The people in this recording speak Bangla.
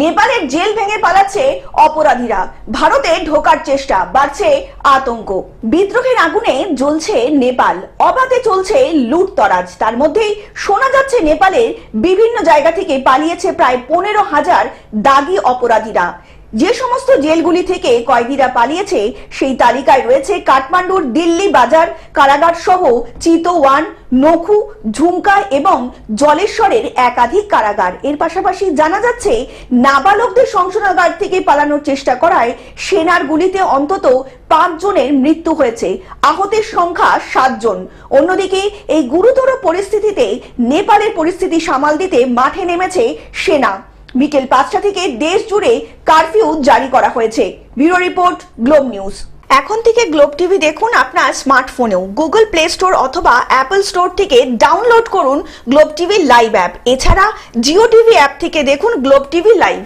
নেপালের জেল ভেঙে পালাচ্ছে অপরাধীরা। ভারতে ঢোকার চেষ্টা, বাড়ছে আতঙ্ক। বিদ্রোহের আগুনে জ্বলছে নেপাল। অবাধে চলছে লুটতরাজ তার মধ্যেই শোনা যাচ্ছে নেপালের বিভিন্ন জায়গা থেকে পালিয়েছে প্রায় পনেরো হাজার দাগি অপরাধীরা। যে সমস্ত জেলগুলি থেকে কয়েদিরা পালিয়েছে, সেই তালিকায় রয়েছে কাঠমান্ডুর দিল্লি বাজার, কারাগার সহ চিতোয়ান, নখু, ঝুমকা এবং জলেশ্বরের একাধিক কারাগার। এর পাশাপাশি জানা যাচ্ছে, নাবালকদের সংশোধনাগার থেকে পালানোর চেষ্টা করায় সেনার গুলিতে অন্তত পাঁচ জনের মৃত্যু হয়েছে। আহতের সংখ্যা সাতজন। অন্যদিকে, এই গুরুতর পরিস্থিতিতে নেপালের পরিস্থিতি সামাল দিতে মাঠে নেমেছে সেনা। বিকেল পাঁচটা থেকে দেশ জুড়ে কারফিউ জারি করা হয়েছে। Bureau report, Globe News. এখন থেকে গ্লোব টিভি দেখুন আপনার স্মার্টফোনেও। গুগল প্লে স্টোর অথবা অ্যাপল স্টোর থেকে ডাউনলোড করুন গ্লোব টিভি লাইভ অ্যাপ। এছাড়া জিও টিভি অ্যাপ থেকে দেখুন গ্লোব টিভি লাইভ।